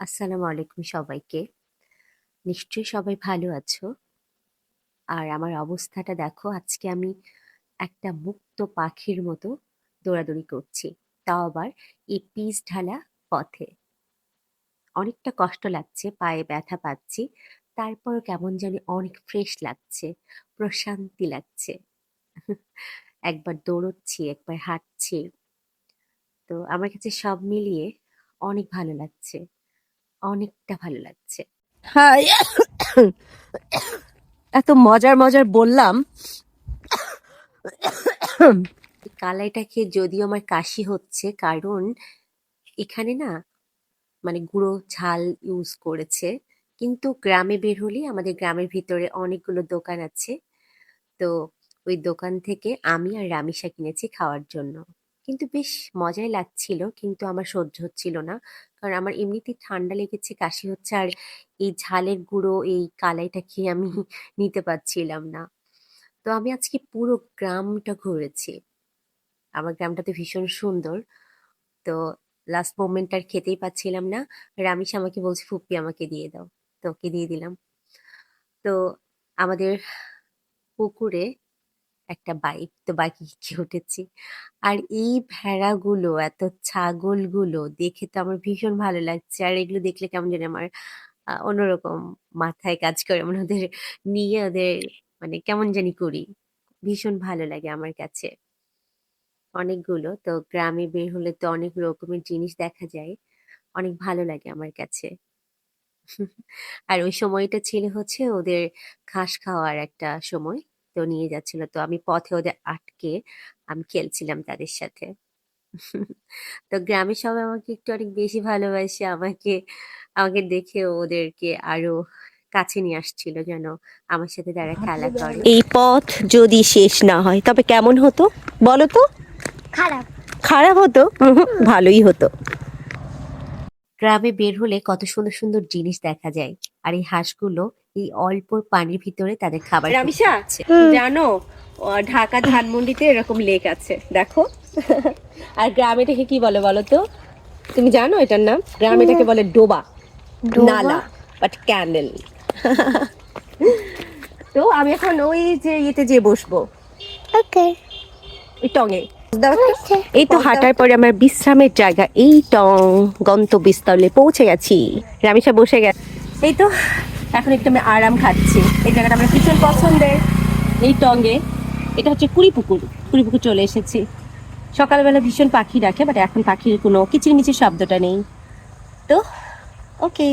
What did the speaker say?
আসসালামু আলাইকুম সবাইকে। নিশ্চয়ই সবাই ভালো আছো। আর আমার অবস্থাটা দেখো আজকে আমি একটা মুক্ত পাখির মতো দৌড়াদৌড়ি করছি। তাও আবার এই পিচ ঢালা পথে। অনেকটা কষ্ট লাগছে, পায়ে ব্যথা পাচ্ছি। তারপরও কেমন জানি অনেক ফ্রেশ লাগছে, প্রশান্তি লাগছে। একবার দৌড়চ্ছি, একবার হাঁটছি। তো আমার কাছে সব মিলিয়ে অনেক ভালো লাগছে। অনেকটা ভালো লাগছে। হাই এত মজার মজার বললাম। কালাইটা খেয়ে যদিও আমার কাশি হচ্ছে কারণ এখানে না মানে গুঁড়ো ঝাল ইউজ করেছে। কিন্তু গ্রামে বের হলেই আমাদের গ্রামের ভিতরে অনেকগুলো দোকান আছে। তো ওই দোকান থেকে আমি আর রামিসা কিনেছি খাওয়ার জন্য। কিন্তু বেশ মজাই লাগছিল। কিন্তু আমার সহ্য হচ্ছিল না। কারণ আমার এমনিতেই ঠান্ডা লেগেছে, কাশি হচ্ছে, আর এই ঝালের গুঁড়ো, এই কালাইটা খেয়ে আমি নিতে পারছিলাম না। তো আমি আজকে পুরো গ্রামটা ঘুরেছি। আমার গ্রামটা তো ভীষণ সুন্দর। তো লাস্ট মোমেন্ট আর খেতেই পাচ্ছিলাম না। রামিস আমাকে বলছে, ফুপ্পি, আমাকে দিয়ে দাও। তো ওকে দিয়ে দিলাম। তো আমাদের পুকুরে একটা বাইক তো গিয়ে উঠেছি। আর এই ভেড়াগুলো, এত ছাগলগুলো দেখে তো আমার ভীষণ ভালো লাগছে। আর এগুলো দেখলে কেমন জানি আমার অন্যরকম মাথায় কাজ করে মানে ওদের নিয়ে ওদের মানে কেমন জানি করি। ভীষণ ভালো লাগে আমার কাছে। অনেকগুলো, তো গ্রামে বের হলে তো অনেক রকমের জিনিস দেখা যায়। অনেক ভালো লাগে আমার কাছে। আর ওই সময়টা ছিল হচ্ছে ওদের ঘাস খাওয়ার একটা সময়। তো নিয়ে যাচ্ছিল। তো আমি পথে ওদের আটকে আমি খেলছিলাম তাদের সাথে। তো গ্রামের সবাই আমাকে একটু অনেক বেশি ভালোবাসে। আমাকে আমাকে দেখে ওদেরকে আরও কাছে নিয়ে আসছিল যেন আমার সাথে তারা খেলা করে। এই পথ যদি শেষ না হয় তবে কেমন হতো? বলো তো। খারাপ। খারাপ হতো? ভালোই হতো। গ্রামে বের হলে কত সুন্দর সুন্দর জিনিস দেখা যায়। আর এই হাঁসগুলো এই অল্প পানির ভিতরে তাদের খাবার রামিসা জানো ঢাকা ধানমন্ডিতে এরকম লেক আছে দেখো। আর গ্রামে এটাকে কি বলে বলো তো? তুমি জানো এটার নাম? গ্রামে এটাকে বলে ডোবা? নালা বাট ক্যান্ডেল তো আমি এখন ওই যে ইয়েতে যে বসবো। ওকে। ওই টঙে। এই তো হাঁটার পরে আমার বিশ্রামের জায়গা এই টং গন্তব্যস্থলে পৌঁছে গেছি। রামিসা বসে গেছে। এই তো এখন একটু আমি আরাম খাচ্ছি। এই জায়গাটা আমার ভীষণ পছন্দের। এই টঙ্গে, এটা হচ্ছে কুড়িপুকুর কুড়িপুকুর চলে এসেছি। সকালবেলা ভীষণ পাখি ডাকে বাট এখন পাখির কোনো কিচিরমিচির শব্দটা নেই। তো ওকে